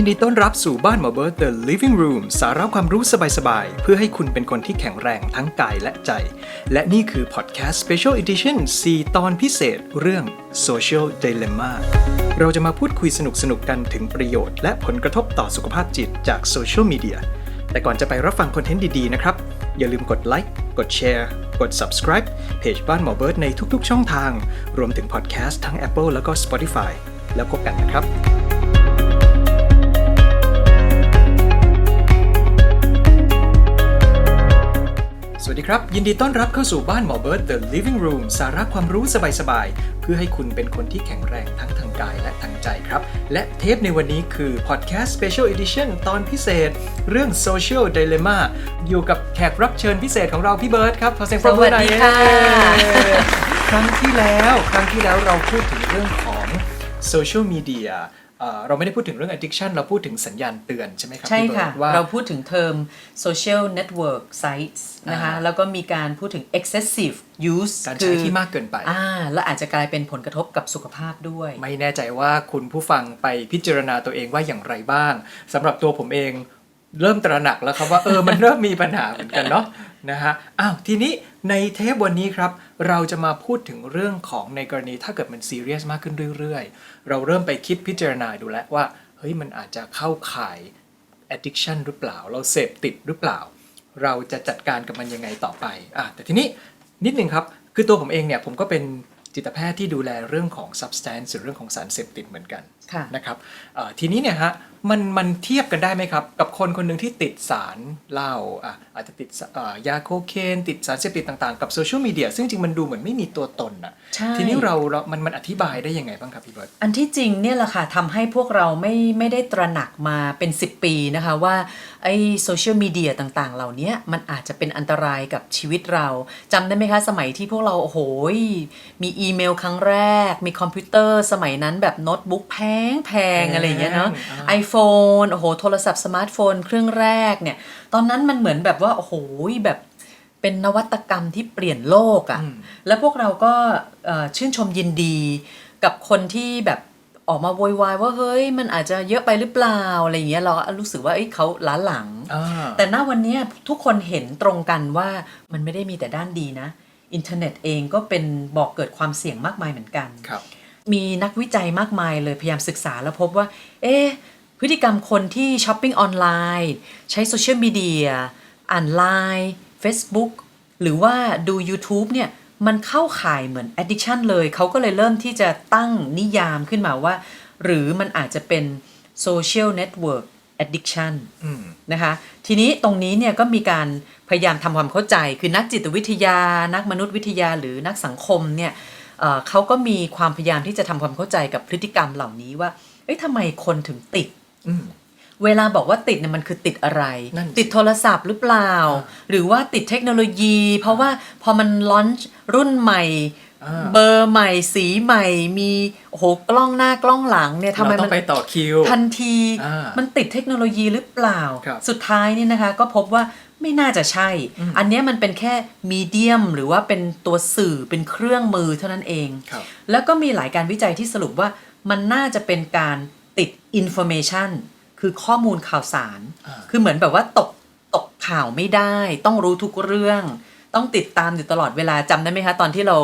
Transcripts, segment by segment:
ยินดีต้อนรับสู่บ้านหมอเบิร์ต The Living Room สาระความรู้สบายๆ เพื่อให้คุณเป็นคนที่แข็งแรงทั้งกายและใจ และนี่คือพอดแคสต์ Special Edition 4 ตอนพิเศษเรื่อง Social Dilemma เราจะมาพูดคุยสนุกๆกันถึงประโยชน์และผลกระทบต่อสุขภาพจิตจากโซเชียลมีเดียแต่ก่อนจะไปรับฟังคอนเทนต์ดีๆนะครับ อย่าลืมกดไลค์กดแชร์กด subscribe เพจบ้านหมอเบิร์ตในทุกๆ ช่องทาง รวมถึงพอดแคสต์ทั้ง Apple แล้วก็ Spotify แล้วพบกันนะครับ วัสดีครับ ยินดีต้อนรับเข้าสู่บ้านหมอเบิร์ต The Living Room สาระความรู้สบายๆ เพื่อให้คุณเป็นคนที่แข็งแรงทั้งทางกายและทางใจครับ และเทปในวันนี้คือ Podcast Special Edition ตอนพิเศษ เรื่อง Social Dilemma อยู่กับแขกรับเชิญพิเศษของเราพี่เบิร์ตครับขอเสียงปรบมือหน่อยสวัสดีค่ะเย้ครั้งที่แล้ว ครั้งที่แล้วเราพูดถึงเรื่องของ Social Media เอ่อเราไม่ได้พูดถึงเรื่อง addiction เราพูดถึงสัญญาณเตือนใช่ไหมครับใช่พี่เบิค่ะร์ตว่าเราพูดถึงเทอม social network sites นะคะอ่าแล้วก็มีการพูดถึง excessive use การใช้ที่มากเกินไปอ่าแล้วอาจจะกลายเป็นผลกระทบกับสุขภาพด้วย ไม่แน่ใจว่าคุณผู้ฟังไปพิจารณาตัวเองว่าอย่างไรบ้างสำหรับตัวผมเองเริ่มตระหนักแล้วครับว่าเออมันเริ่มมีปัญหาเหมือนกันเนาะ นะฮะอ้าวทีนี้ในเทปวันนี้ครับ เราจะมาพูดถึงเรื่องของในกรณีถ้าเกิดมันซีเรียสมากขึ้นเรื่อยๆ เราเริ่มไปคิดพิจารณาดูแล้วว่าเฮ้ยมันอาจจะเข้าข่าย addiction หรือเปล่า เราเสพติดหรือเปล่า เราจะจัดการกับมันยังไงต่อไปอะแต่ทีนี้นิดนึงครับ คือตัวผมเองเนี่ยผมก็เป็นจิตแพทย์ที่ดูแลเรื่องของ substance หรือเรื่องของสารเสพติดเหมือนกัน ค่ะ นะครับเอ่อทีนี้เนี่ยฮะมันมันเทียบกันได้ไหมครับ กับคนคนหนึ่งที่ติดสารเหล้าอะอาจจะติดสเอ่อยาโคเคนติดสารเสพติดต่างๆ กับโซเชียลมีเดียซึ่งจริงมันดูเหมือนไม่มีตัวตนอะใช่ ทีนี้เราเรามันมันอธิบายได้ยังไงบ้างครับพี่เบิร์ต อันที่จริงเนี่ยแหละค่ะทำให้พวกเราไม่ไม่ได้ตระหนักมาเป็น 10 ปีนะคะว่าไอ้โซเชียลมีเดียต่างๆ เหล่านี้มันอาจจะเป็นอันตรายกับชีวิตเราจำได้ไหมคะสมัยที่พวกเรา โอ้โหมีอีเมลครั้งแรก มีคอมพิวเตอร์สมัยนั้นแบบโน้ตบุ๊กแพงแพงๆอะไรอย่างเงี้ยเนาะอ่า iPhone โอ้โหโทรศัพท์สมาร์ทโฟนเครื่องแรกเนี่ย ตอนนั้นมันเหมือนแบบว่าโอ้โหแบบเป็นนวัตกรรมที่เปลี่ยนโลกอะ่ะแล้วพวกเราก็เอ่อชื่นชมยินดีกับคนที่แบบออกมาโวยวายว่าเฮ้ยมันอาจจะเยอะไปหรือเปล่าอะไรอย่างเงี้ยเรารู้สึกว่าเอ้ยเขาล้าหลังอ่าแต่ณวันเนี้ยทุกคนเห็นตรงกันว่ามันไม่ได้มีแต่ด้านดีนะ อินเทอร์เน็ตเองก็เป็นบอกเกิดความเสี่ยงมากมายเหมือนกันครับ มีนักวิจัยมากมายเลยพยายามศึกษาแล้วพบว่า เอ๊ะพฤติกรรมคนที่ช้อปปิ้งออนไลน์ ใช้โซเชียลมีเดียอ่านไลน์ Facebook หรือว่าดู YouTube เนี่ยมันเข้าข่ายเหมือน addiction เลย เขาก็เลยเริ่มที่จะตั้งนิยามขึ้นมาว่า หรือมันอาจจะเป็น social network addiction อืมนะคะ ทีนี้ตรงนี้เนี่ยก็มีการพยายามทำความเข้าใจ คือนักจิตวิทยา นักมนุษยวิทยาหรือนักสังคมเนี่ย เอ่อเขาก็มีความพยายามที่จะทำความเข้าใจกับพฤติกรรมเหล่านี้ว่าเอ้ยทำไมคนถึงติดอืมเวลาบอกว่าติดเนี่ยมันคือติดอะไรนั่นสิติดโทรศัพท์หรือเปล่า หรือว่าติดเทคโนโลยี เพราะว่าพอมันลอนช์รุ่นใหม่อ่า เบอร์ใหม่สีใหม่มีโอ้โหกล้องหน้ากล้องหลังเนี่ยทำไมเราต้มัอนงไปต่อคิว ทันทีอ่ามัมันติดเทคโนโลยีหรือเปล่าครับสุดท้ายนี่นะคะ ก็พบว่าไม่น่าจะใช่ อันเนี้ยมันเป็นแค่มีเดียมหรือว่าเป็นตัวสื่อเป็นเครื่องมือเท่านั้นเองครับแล้วก็มีหลายการวิจัยที่สรุปว่ามันน่าจะเป็นการติด information คือข้อมูลข่าวสารอ่าคือเหมือนแบบว่าตกตกข่าวไม่ได้ ต้องรู้ทุกเรื่อง ต้องติดตามอยู่ตลอดเวลาจำได้ไหมคะ ตอนที่เรา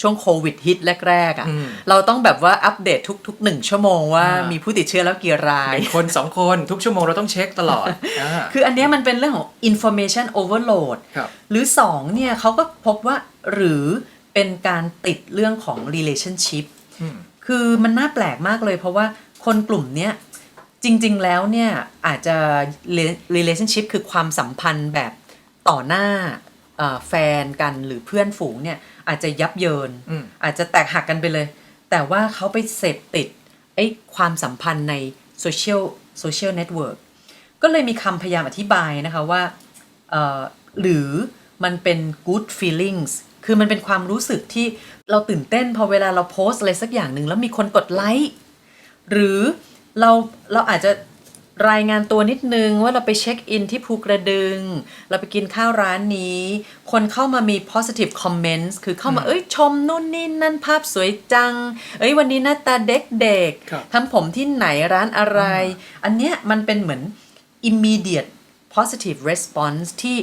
ช่วงโควิดฮิตแรกๆอะ่ะอืมเราต้องแบบว่าอัปเดตทุกๆหนึ่งชั่วโมงว่าอ่ามีมีผู้ติดเชื้อแล้วกี่รายหนึ่งคนสองคนทุกชั่วโมงเราต้องเช็คตลอดอ่าคืออันเนี้ยมันเป็นเรื่องของ information overload ครับหรือสองเนี่ยเขาก็พบว่าหรือเป็นการติดเรื่องของ relationship อืมคือมันน่าแปลกมากเลย เพราะว่าคนกลุ่มเนี้ยจริงๆแล้วเนี่ยอาจจะ relationship คือความสัมพันธ์แบบต่อหน้าเอ่อแฟนกันหรือเพื่อนฝูงเนี่ย อาจจะยับเยินอืมอาจจะแตกหักกันไปเลย แต่ว่าเขาไปเสพติดไอ้ความสัมพันธ์ในโซเชียลโซเชียลเน็ตเวิร์กก็เลยมีคำพยายามอธิบายนะคะว่าเอ่อหรือมันเป็น good feelings คือมันเป็นความรู้สึกที่เราตื่นเต้นพอเวลาเราโพสต์อะไรสักอย่างหนึ่งแล้วมีคนกดไลค์หรือเราเราอาจจะ รายงานตัวนิดนึงว่าเราไปเช็คอินที่ภูกระดึง เราไปกินข้าวร้านนี้ คนเข้ามามี positive comments คือเข้ามาเอ้ยชมนู่นนี่นั่นภาพสวยจัง เอ้ยวันนี้หน้าตาเด็กครับ ๆทำผมที่ไหนร้านอะไร อันเนี้ยมันเป็นเหมือน immediate positive response ที่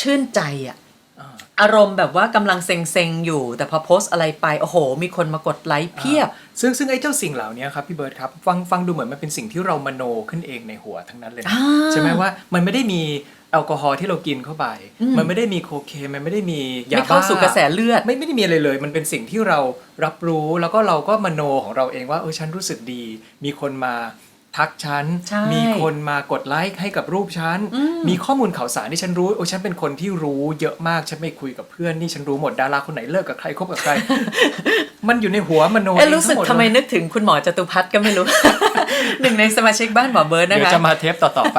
ชื่นใจอะ อ่าอารมณ์แบบว่ากำลังเซ็งๆอยู่ แต่พอโพสต์อะไรไป โอ้โห มีคนมากดไลค์เพียบ ซึ่งซึ่งไอ้เจ้าสิ่งเหล่านี้ครับพี่เบิร์ดครับฟังฟังดูเหมือนมันเป็นสิ่งที่เรามโนขึ้นเองในหัวทั้งนั้นเลยนะอ่าใช่ไหมว่ามันไม่ได้มีแอลกอฮอล์ที่เรากินเข้าไป มันไม่ได้มีโคเคนมันไม่ได้มียาไม่บ้าเข้าสู่กระแสเลือดไม่ไม่ได้มีอะไรเลย มันเป็นสิ่งที่เรารับรู้แล้วก็เราก็มโนของเราเองว่าเออฉันรู้สึกดี มีคนมา ทักฉัน ใช่มีคนมากดไลค์ให้กับรูปฉันมีข้อมูลข่าวสารที่ฉันรู้ โอ้ฉันเป็นคนที่รู้เยอะมาก ฉันไม่คุยกับเพื่อนนี่ฉันรู้หมด ดาราคนไหนเลิกกับใครคบกับใคร มันอยู่ในหัวมโนเอ๊ะเองรู้สึกทั้งหมดทำไมเลยนึกถึงคุณหมอจตุพัฒน์ก็ไม่รู้ หนึ่งในสมาชิกบ้านหมอเบิร์ดนะเดี๋ยวคะ จะมาเทปต่อๆไป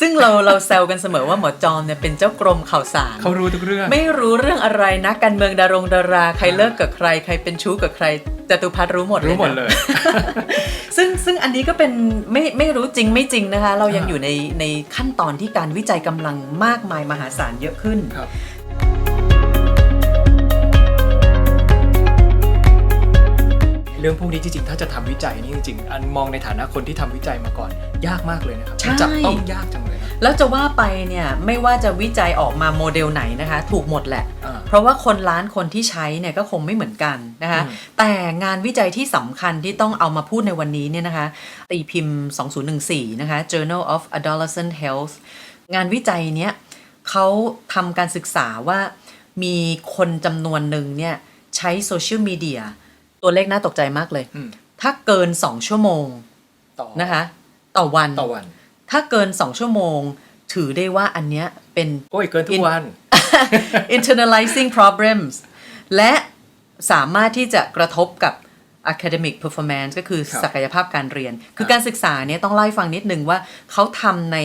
ซึ่งเราเราแซวกันเสมอว่าหมอจอมเนี่ยเป็นเจ้ากรมข่าวสาร เขารู้ทุกเรื่อง ไม่รู้เรื่องอะไรนะการเมืองดารงดารา ใครเลิกกับใคร ใครเป็นชู้กับใคร จตุพัฒน์รู้หมดเลยรู้หมดนะเลย ซึ่งซึ่งอันนี้ก็เป็นไม่ไม่รู้จริงไม่จริงนะคะ เรายังอ่าอยู่ในในขั้นตอนที่การวิจัยกำลังมากมายมหาศาลเยอะขึ้น เรื่องพวกนี้จริงๆ ถ้าจะทำวิจัยนี่จริงๆ อันมองในฐานะคนที่ทำวิจัยมาก่อน ยากมากเลยนะครับใช่จับต้องยากจังเลยนะแล้วจะว่าไปเนี่ยไม่ว่าจะวิจัยออกมาโมเดลไหนนะคะ ถูกหมดแหละอ่าเพราะว่าคนล้านคนที่ใช้เนี่ยก็คงไม่เหมือนกันนะคะอืมแต่งานวิจัยที่สำคัญที่ต้องเอามาพูดในวันนี้เนี่ยนะคะ ตีพิมพ์ 2014 นะคะ Journal of Adolescent Health งานวิจัยเนี้ยเขาทำการศึกษาว่ามีคนจำนวนหนึ่งเนี่ยใช้โซเชียลมีเดีย ตัวเลขน่าตกใจมากเลย อืมถ้าเกิน2ชั่วโมงต่อนะคะ ต่อวัน ต่อวัน ถ้าเกิน2ชั่วโมง ถือได้ว่าอันเนี้ยเป็น โอ้ยเกินทุกวัน internalizing problems และสามารถที่จะกระทบกับ academic performance ก็คือครับศักยภาพการเรียน คือครับการศึกษาเนี่ยต้องเล่าให้ฟังนิดนึงว่าเขาทำใน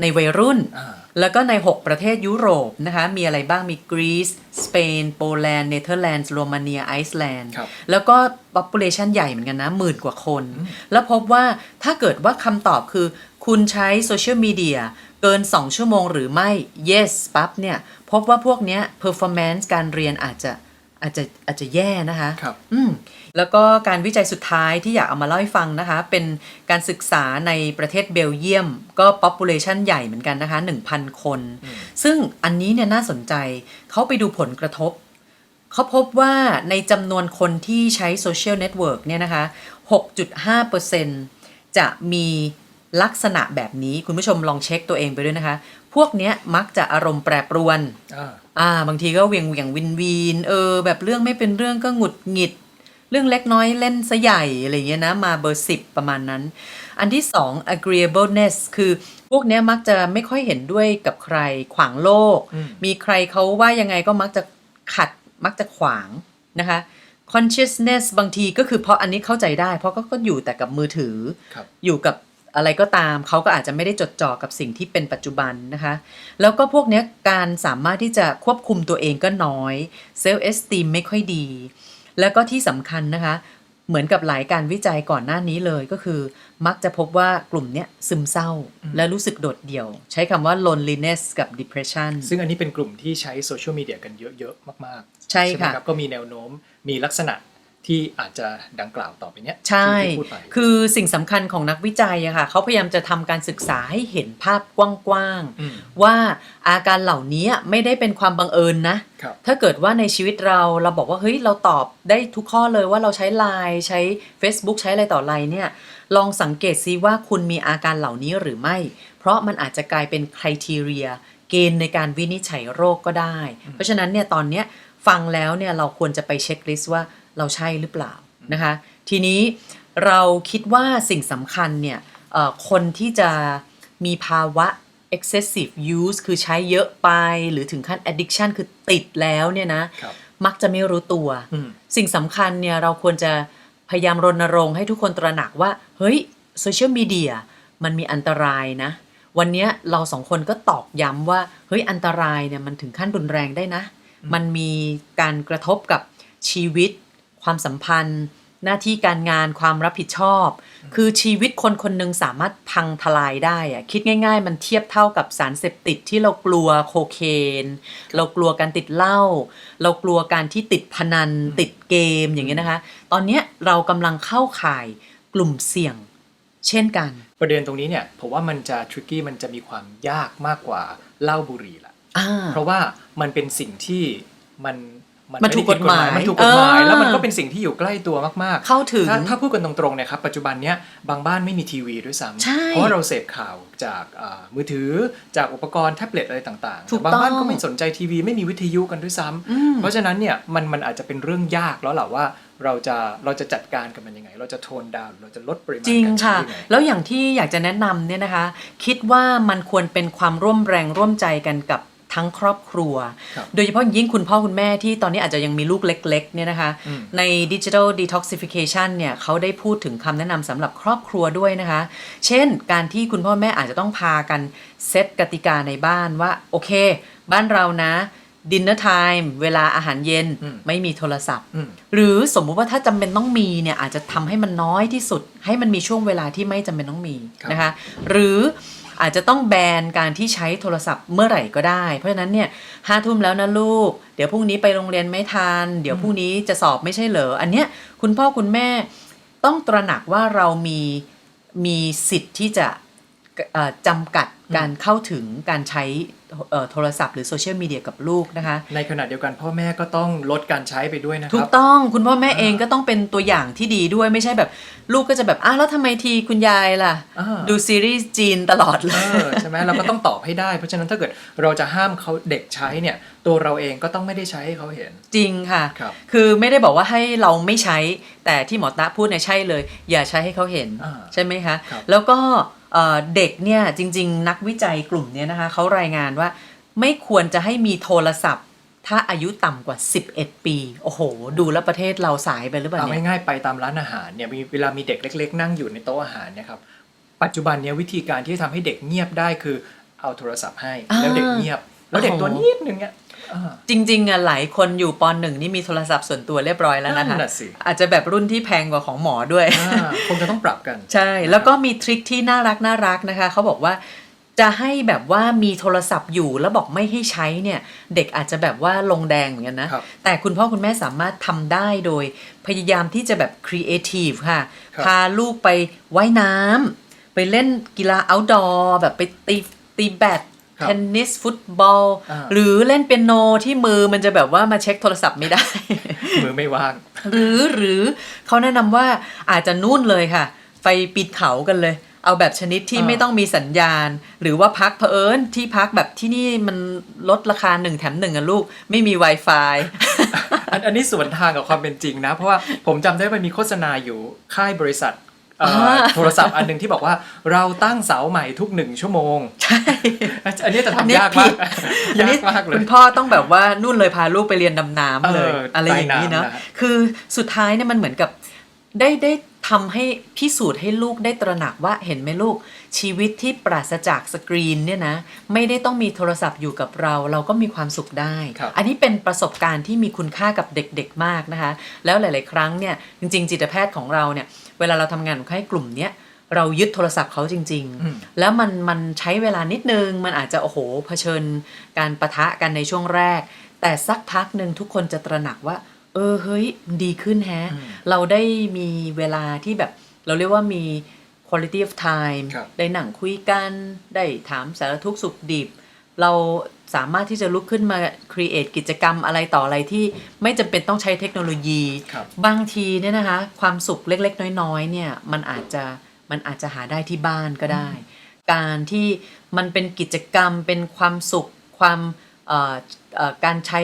ในวัยรุ่นอ่าแล้วก็ใน 6 ประเทศยุโรปนะคะ มีอะไรบ้างมีกรีซสเปนโปแลนด์เนเธอร์แลนด์โรมาเนียไอซ์แลนด์ครับแล้วก็ population ใหญ่เหมือนกันนะหมื่นกว่าคน แล้วพบว่าถ้าเกิดว่าคำตอบคือคุณใช้โซเชียลมีเดียเกิน 2 ชั่วโมงหรือไม่ yes ปั๊บเนี่ย พบว่าพวกเนี้ย performance การเรียนอาจจะ อาจจะอาจจะแย่นะคะครับอืมแล้วก็การวิจัยสุดท้ายที่อยากเอามาเล่าให้ฟังนะคะ เป็นการศึกษาในประเทศเบลเยียม ก็ population ใหญ่เหมือนกันนะคะ 1,000 คน ซึ่งอันนี้เนี่ยน่าสนใจเขาไปดูผลกระทบ เขาพบว่าในจำนวนคนที่ใช้โซเชียลเน็ตเวิร์กเนี่ยนะคะ 6.5%จะมีลักษณะแบบนี้คุณผู้ชมลองเช็คตัวเองไปด้วยนะคะพ วกเนี้ยมักจะอารมณ์แปรปรวนอ่าอ่า บางทีก็เวียงเวียงวินวีน เออ แบบเรื่องไม่เป็นเรื่องก็หงุดหงิด เรื่องเล็กน้อยเล่นซะใหญ่อะไรเงี้ยนะ มาเบอร์สิบประมาณนั้น อันที่สอง agreeableness คือพวกเนี้ยมักจะไม่ค่อยเห็นด้วยกับใครขวางโลกอืมมีใครเขาว่ายังไงก็มักจะขัด มักจะขวางนะคะ consciousness บางทีก็คือเพราะอันนี้เข้าใจได้ เพราะก็ก็อยู่แต่กับมือถือครับอยู่กับ อะไรก็ตามเขาก็อาจจะไม่ได้จดจ่อกับสิ่งที่เป็นปัจจุบันนะคะ แล้วก็พวกเนี้ยการสามารถที่จะควบคุมตัวเองก็น้อยเซลล์เอสติมไม่ค่อยดี แล้วก็ที่สำคัญนะคะ เหมือนกับหลายการวิจัยก่อนหน้านี้เลยก็คือ มักจะพบว่ากลุ่มเนี้ยซึมเศร้า และรู้สึกโดดเดี่ยว ใช้คำว่า loneliness กับ depression ซึ่งอันนี้เป็นกลุ่มที่ใช้โซเชียลมีเดียกันเยอะ ๆ มาก ๆ ใช่ไหมค่ะครับก็มีแนวโน้มมีลักษณะ ที่อาจจะดังกล่าวต่อไปเนี้ยใช่ที่ที่พูดไป คือสิ่งสำคัญของนักวิจัยอะค่ะเขาพยายามจะทำการศึกษาให้เห็นภาพกว้างอืม ๆ ว่าอาการเหล่านี้ไม่ได้เป็นความบังเอิญนะ ครับ ถ้าเกิดว่าในชีวิตเราเราบอกว่าเฮ้ยเราตอบได้ทุกข้อเลยว่าเราใช้ Line ใช้ Facebook ใช้อะไรต่ออะไรเนี่ยลองสังเกตซิว่าคุณมีอาการเหล่านี้หรือไม่ เพราะมันอาจจะกลายเป็นคุณทีเรียเกณฑ์ในการวินิจฉัยโรคก็ได้ เพราะฉะนั้นเนี่ยตอนเนี้ยฟังแล้วเนี่ยเราควรจะไปเช็คลิสต์ว่า เราใช่หรือเปล่านะคะ ทีนี้เราคิดว่าสิ่งสำคัญเนี่ยเอ่อคนที่จะมีภาวะ excessive use คือใช้เยอะไปหรือถึงขั้น addiction คือติดแล้วเนี่ยนะครับมักจะไม่รู้ตัวอืมสิ่งสำคัญเนี่ยเราควรจะพยายามรณรงค์ให้ทุกคนตระหนักว่า เฮ้ยโซเชียลมีเดียมันมีอันตรายนะ วันเนี้ยเราสองคนก็ตอกย้ำว่า เฮ้ยอันตรายเนี่ยมันถึงขั้นรุนแรงได้นะ มันมีการกระทบกับชีวิต ความสัมพันธ์ หน้าที่การงานความรับผิดชอบ คือชีวิตคนคนหนึ่งสามารถพังทลายได้อะคิดง่าย ๆ มันเทียบเท่ากับสารเสพติดที่เรากลัวโคเคน เรากลัวการติดเหล้าเรากลัวการที่ติดพนันติดเกมอย่างเงี้ยนะคะ ตอนเนี้ยเรากำลังเข้าข่ายกลุ่มเสี่ยงเช่นกัน ประเด็นตรงนี้เนี่ยผมว่ามันจะทริกกี้มันจะมีความยากมากกว่าเหล้าบุหรี่ละอ่าเพราะว่ามันเป็นสิ่งที่มัน มันถูกกฎหมายมันถูกกฎหมายเออแล้วมันก็เป็นสิ่งที่อยู่ใกล้ตัวมากๆ เข้าถึง ถ้าถ้าพูดกันตรงๆเนี่ยครับปัจจุบันเนี้ยบางบ้านไม่มีทีวีด้วยซ้ำใช่เพราะว่าเราเสพข่าวจากอ่ามือถือจากอุปกรณ์แท็บเล็ตอะไรต่างๆถูกแต่บางบ้านต้องก็ไม่สนใจทีวีไม่มีวิทยุกันด้วยซ้ำอืมเพราะฉะนั้นเนี่ยมันมันอาจจะเป็นเรื่องยากแล้วแหละว่าเราจะเราจะจัดการกับมันยังไง เราจะโทนดาวเราจะลดปริมาณจริงการใช้ค่ะยังไงแล้วอย่างที่อยากจะแนะนำเนี่ยนะคะ คิดว่ามันควรเป็นความร่วมแรงร่วมใจกันกับ ทั้งครอบครัวครับโดยเฉพาะอย่างยิ่งคุณพ่อคุณแม่ที่ตอนนี้อาจจะยังมีลูกเล็กๆเนี่ยนะคะอืมใน Digital Detoxification เนี่ยเขาได้พูดถึงคำแนะนำสำหรับครอบครัวด้วยนะคะ เช่นการที่คุณพ่อแม่อาจจะต้องพากันเซตกติกาในบ้านว่า โอเค บ้านเรานะดินเนอร์ไทม์เวลาอาหารเย็นอืมไม่มีโทรศัพท์อืมหรือสมมุติว่าถ้าจำเป็นต้องมีเนี่ยอาจจะทำให้มันน้อยที่สุด ให้มันมีช่วงเวลาที่ไม่จำเป็นต้องมีครับนะคะ หรือ อาจจะต้องแบนการที่ใช้โทรศัพท์เมื่อไหร่ก็ได้ เพราะฉะนั้นเนี่ยห้าทุ่มแล้วนะลูก เดี๋ยวพรุ่งนี้ไปโรงเรียนไม่ทัน เดี๋ยวพรุ่งนี้จะสอบไม่ใช่เหรอ อันเนี้ยคุณพ่อคุณแม่ต้องตระหนักว่าเรามีมีสิทธิ์ที่จะจำกัดการเข้าถึงการใช้ โทรศัพท์หรือโซเชียลมีเดียกับลูกนะคะ ในขณะเดียวกันพ่อแม่ก็ต้องลดการใช้ไปด้วยนะคถูรักบต้องคุณพ่อแม่อ่าเองก็ต้องเป็นตัวอย่างที่ดีด้วยไม่ใช่แบบลูกก็จะแบบอ้าวแล้วทำไมทีคุณยายล่ะอ่าดูซีรีส์จีนตลอดเลเอยอใช่ไหมเราก็ต้องตอบให้ได้ เพราะฉะนั้นถ้าเกิดเราจะห้ามเขาเด็กใช้เนี่ย ตัวเราเองก็ต้องไม่ได้ใช้ให้เขาเห็น จริงค่ะครับคือไม่ได้บอกว่าให้เราไม่ใช้ แต่ที่หมอตาพูดเนี่ยใช่เลย อย่าใช้ให้เขาเห็นอ่าใช่ไหมคะครับแล้วก็ เด็กเนี่ยจริง ๆ นักวิจัยกลุ่มนี้นะคะเขารายงานว่าไม่ควรจะให้มีโทรศัพท์ ถ้าอายุต่ำกว่า 11 ปี โอ้โห ดูแล้วประเทศเราสายไปหรือเปล่าเอาเนี่ยง่ายๆไปตามร้านอาหารเนี่ยมีเวลามีเด็กเล็ก ๆ นั่งอยู่ในโต๊ะอาหารเนี่ยครับปัจจุบันเนี่ยวิธีการที่จะทำให้เด็กเงียบได้คือเอาโทรศัพท์ให้แล้วเด็กเงียบ แล้วเด็กโอ้โหตัวนิดนึงเนี่ยอ่าจริง ๆอะหลายคนอยู่ปหนึ่งนี่มีโทรศัพท์ส่วนตัวเรียบร้อยแล้วนะคะนั่นน่ะสิอาจจะแบบรุ่นที่แพงกว่าของหมอด้วยอ่าคงจะต้องปรับกัน ใช่ แล้วก็มีทริคที่น่ารักน่ารักนะคะเขาบอกว่าจะให้แบบว่ามีโทรศัพท์อยู่แล้วบอกไม่ให้ใช้เนี่ย เด็กอาจจะแบบว่าลงแดงเหมือนกันนะครับแต่คุณพ่อคุณแม่สามารถทำได้โดย พยายามที่จะแบบครีเอทีฟค่ะครับพาลูกไปว่ายน้ำไปเล่นกีฬา outdoor แบบไปตีตีแบดครับ เทนนิสฟุตบอลอ่าหรือเล่นเปียโนที่มือมันจะแบบว่ามาเช็คโทรศัพท์ไม่ได้ มือไม่ว่าง หรือหรือเขาแนะนำว่าอาจจะนู่นเลยค่ะ ไปปีนเขากันเลยเอาแบบชนิดที่อ่าไม่ต้องมีสัญญาณ หรือว่าพักเผอิญที่พักแบบที่นี่มันลดราคาหนึ่งแถมหนึ่งอะลูก ไม่มี Wi-Fi อันอันนี้สวนทางกับความเป็นจริงนะ เพราะว่าผมจำได้ว่ามีโฆษณาอยู่ค่ายบริษัท เอ่ออ่าโทรศัพท์อันหนึ่งที่บอกว่าเราตั้งเสาใหม่ทุกหนึ่งชั่วโมง ใช่ อันนี้จะอันนี้ทำยากผิมากดอันยานี้กมากเลคุย ณพ่อต้องแบบว่านู่นเลยพาลูกไปเรียนดำน้ำเลย เอออะไรอย่างนี้เนาะใต้น้ำนะคือสุดท้ายเนี่ยมันเหมือนกับได้ได้ทำให้พิสูจน์ให้ลูกได้ตระหนักว่าเห็นไหมลูก ชีวิตที่ปราศจากสกรีนเนี่ยนะไม่ได้ต้องมีโทรศัพท์อยู่กับเรา เราก็มีความสุขได้ครับอันนี้เป็นประสบการณ์ที่มีคุณค่ากับเด็กๆมากนะคะ แล้วหลาย ๆ ครั้งเนี่ยจริง ๆ จิตแพทย์ของเราเนี่ยเวลาเราทำงานกับคนไข้กลุ่มเนี้ยเรายึดโทรศัพท์เขาจริงอืมๆแล้วมันมันใช้เวลานิดนึง มันอาจจะโอ้โหเผชิญ การประทะกันในช่วงแรก แต่สักพักหนึ่งทุกคนจะตระหนักว่า เออเฮ้ยมันดีขึ้นแฮะอืมเราได้มีเวลาที่แบบเราเรียกว่ามี quality of time ครับได้หนังคุยกัน ได้ถามสารทุกข์สุขดิบ เราสามารถที่จะลุกขึ้นมา create กิจกรรมอะไรต่ออะไรที่ไม่จำเป็นต้องใช้เทคโนโลยีครับบางทีเนี่ยนะคะ ความสุขเล็กๆ น้อยๆเนี่ยมันอาจจะมันอาจจะหาได้ที่บ้านก็ได้ การที่มันเป็นกิจกรรมเป็นความสุขความเอ่อเอ่อการใช้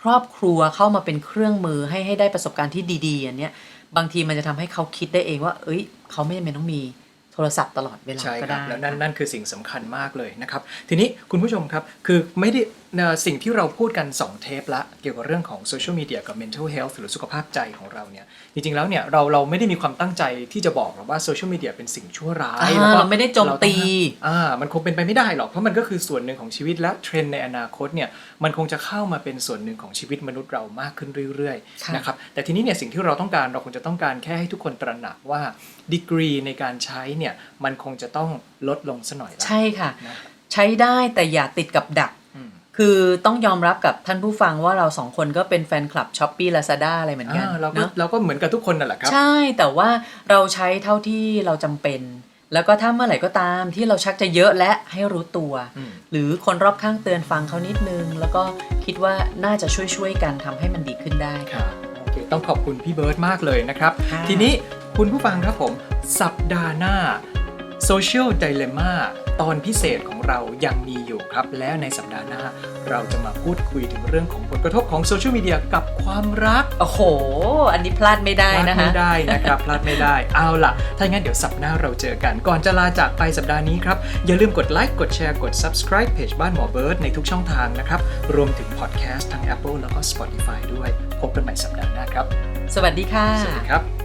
ครอบครัวเข้ามาเป็นเครื่องมือให้ให้ได้ประสบการณ์ที่ดีๆอันเนี้ย บางทีมันจะทำให้เขาคิดได้เองว่า เอ้ย เขาไม่จำเป็นต้องมีโทรศัพท์ตลอดเวลาใช่ก็ครับได้แล้วนั่นนั่นคือสิ่งสำคัญมากเลยนะครับ ทีนี้คุณผู้ชมครับ คือไม่ได้เอ่อ สิ่งที่เราพูดกัน 2 เทปละเกี่ยวกับเรื่องของโซเชียลมีเดียกับ mental health หรือสุขภาพใจของเราเนี่ยจริงๆแล้วเนี่ยเราเราไม่ได้มีความตั้งใจที่จะบอกหรอกว่าโซเชียลมีเดียเป็นสิ่งชั่วร้ายอ่าแล้วก็เราไม่ได้โจมตีเราต้องอ่ามันคงเป็นไปไม่ได้หรอก เพราะมันก็คือส่วนหนึ่งของชีวิตและเทรนด์ในอนาคตเนี่ยมันคงจะเข้ามาเป็นส่วนหนึ่งของชีวิตมนุษย์เรามากขึ้นเรื่อยค่ะๆนะครับแต่ทีนี้เนี่ยสิ่งที่เราต้องการเราคงจะต้องการแค่ให้ทุกคนตระหนักว่าดีกรีในการใช้เนี่ยมันคงจะต้องลดลงซะหน่อยละใช่ค่ะนะใช้ได้แต่อย่าติดกับดักอืม คือต้องยอมรับกับท่านผู้ฟังว่าเราสองคนก็เป็นแฟนคลับช้อปปี้ลาซาด้าอะไรเหมือนกันอ่าเราก็เนาะเราก็เหมือนกับทุกคนนั่นแหละครับ ใช่แต่ว่าเราใช้เท่าที่เราจำเป็น แล้วก็ถ้าเมื่อไหร่ก็ตามที่เราชักจะเยอะและให้รู้ตัวอืมหรือคนรอบข้างเตือนฟังเขานิดนึง แล้วก็คิดว่าน่าจะช่วยๆกันทำให้มันดีขึ้นได้ครับโอเคต้องขอบคุณพี่เบิร์ตมากเลยนะครับค่ะทีนี้คุณผู้ฟังครับผมสัปดาห์หน้า Social Dilemma ตอนพิเศษของเรายังมีอยู่ครับ และในสัปดาห์หน้า เราจะมาพูดคุยถึงเรื่องของผลกระทบของโซเชียลมีเดียกับความรัก โอ้โห อันนี้พลาดไม่ได้พลาดนะคะไม่ได้นะครับ พลาดไม่ได้ เอาล่ะ ถ้างั้นเดี๋ยวสัปดาห์หน้าเราเจอกัน ก่อนจะลาจากไปสัปดาห์นี้ครับ อย่าลืมกดไลค์ กดแชร์ กด subscribe เพจบ้านหมอเบิร์ดในทุกช่องทางนะครับ รวมถึงพอดแคสต์ทาง Apple แล้วก็ Spotify ด้วย พบกันใหม่สัปดาห์หน้าครับ สวัสดีค่ะ สวัสดีครับ